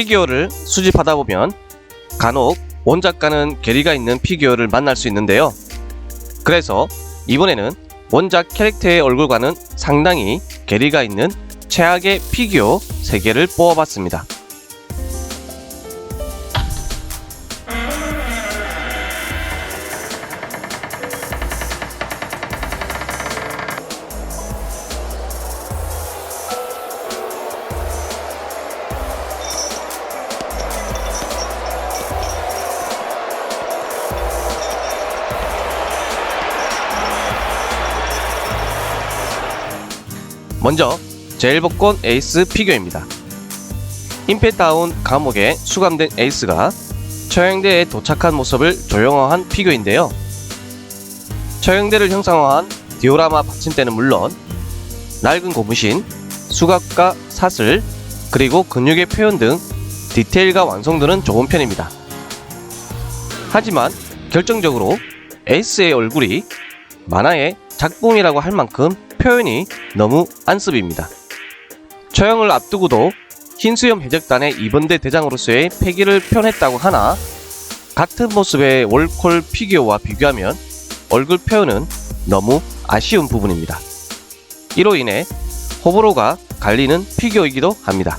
피규어를 수집하다 보면 간혹 원작과는 괴리가 있는 피규어를 만날 수 있는데요. 그래서 이번에는 원작 캐릭터의 얼굴과는 상당히 괴리가 있는 최악의 피규어 3개를 뽑아봤습니다. 먼저 제일복권 에이스 피규어입니다. 임페다운 감옥에 수감된 에이스가 처형대에 도착한 모습을 조형화한 피규어인데요. 처형대를 형상화한 디오라마 받침대는 물론 낡은 고무신, 수갑과 사슬, 그리고 근육의 표현 등 디테일과 완성도는 좋은 편입니다. 하지만 결정적으로 에이스의 얼굴이 만화의 작품이라고 할 만큼 표현이 너무 안습입니다. 처형을 앞두고도 흰수염 해적단의 이번대 대장으로서의 패기를 표현했다고 하나 같은 모습의 월콜 피규어와 비교하면 얼굴 표현은 너무 아쉬운 부분입니다. 이로 인해 호불호가 갈리는 피규어이기도 합니다.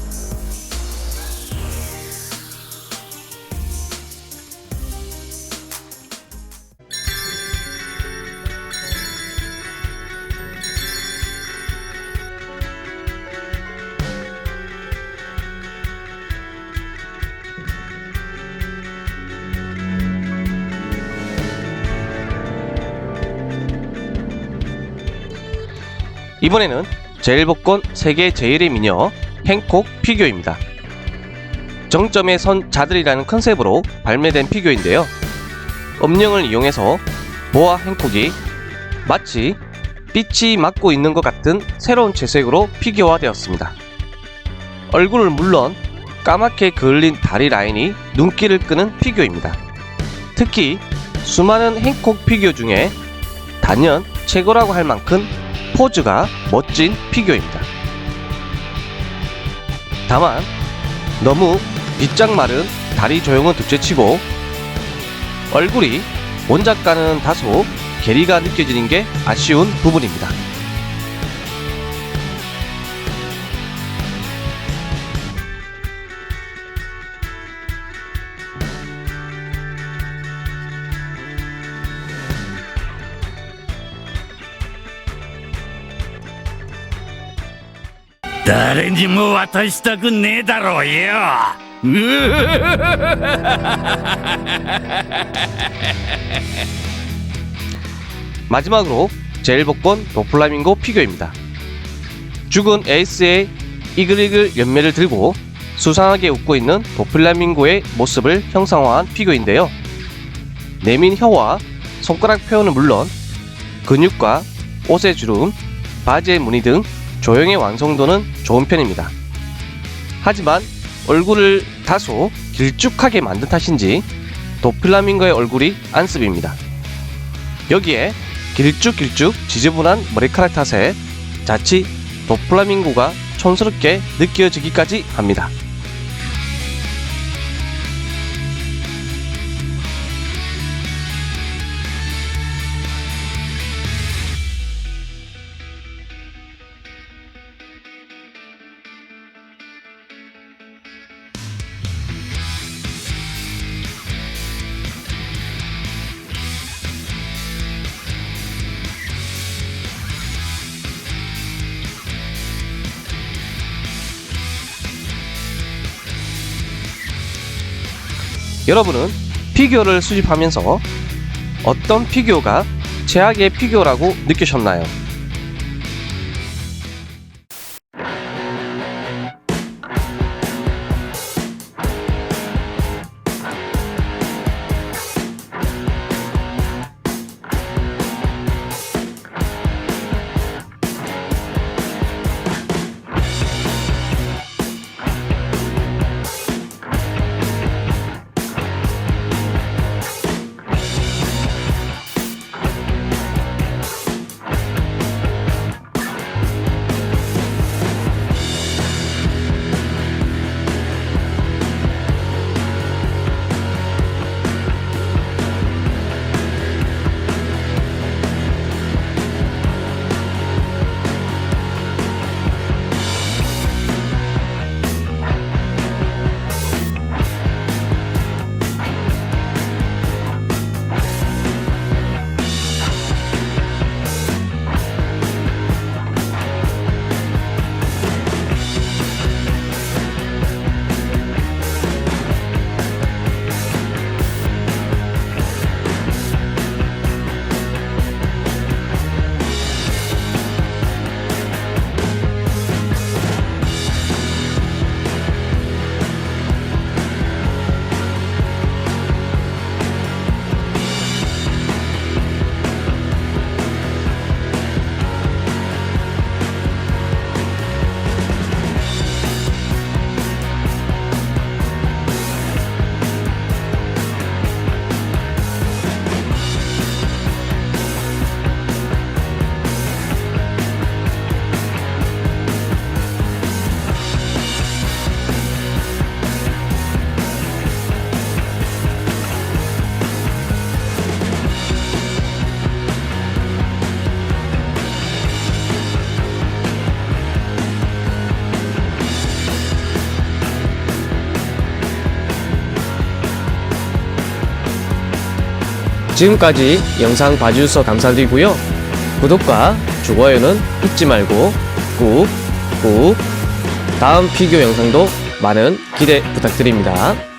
이번에는 제일복권 세계 제일의 미녀 행콕 피규어입니다. 정점에 선 자들이라는 컨셉으로 발매된 피규어인데요. 음영을 이용해서 모아 행콕이 마치 빛이 맞고 있는 것 같은 새로운 채색으로 피규어화되었습니다. 얼굴은 물론 까맣게 그을린 다리 라인이 눈길을 끄는 피규어입니다. 특히 수많은 행콕 피규어 중에 단연 최고라고 할 만큼 포즈가 멋진 피규어입니다. 다만 너무 빗장 마른 다리 조형은 둘째치고 얼굴이 원작과는 다소 괴리가 느껴지는 게 아쉬운 부분입니다.「 誰にも渡したくねえだろうよ」う 마지막으로 제일복권 도플라밍고 피규어입니다. 죽은 에이스의 이글이글 연매를 들고 수상하게 웃고 있는 도플라밍고의 모습을 형상화한 피규어인데요. 내민 혀와 손가락 표현은 물론 근육과 옷의 주름, 바지의 무늬 등 조형의 완성도는 좋은 편입니다. 하지만 얼굴을 다소 길쭉하게 만든 탓인지 도플라밍고의 얼굴이 안습입니다. 여기에 길쭉길쭉 지저분한 머리카락 탓에 자칫 도플라밍고가 촌스럽게 느껴지기까지 합니다. 여러분은 피규어를 수집하면서 어떤 피규어가 최악의 피규어라고 느끼셨나요? 지금까지 영상 봐주셔서 감사드리고요. 구독과 좋아요는 잊지 말고 꾹, 꾹. 다음 피규어 영상도 많은 기대 부탁드립니다.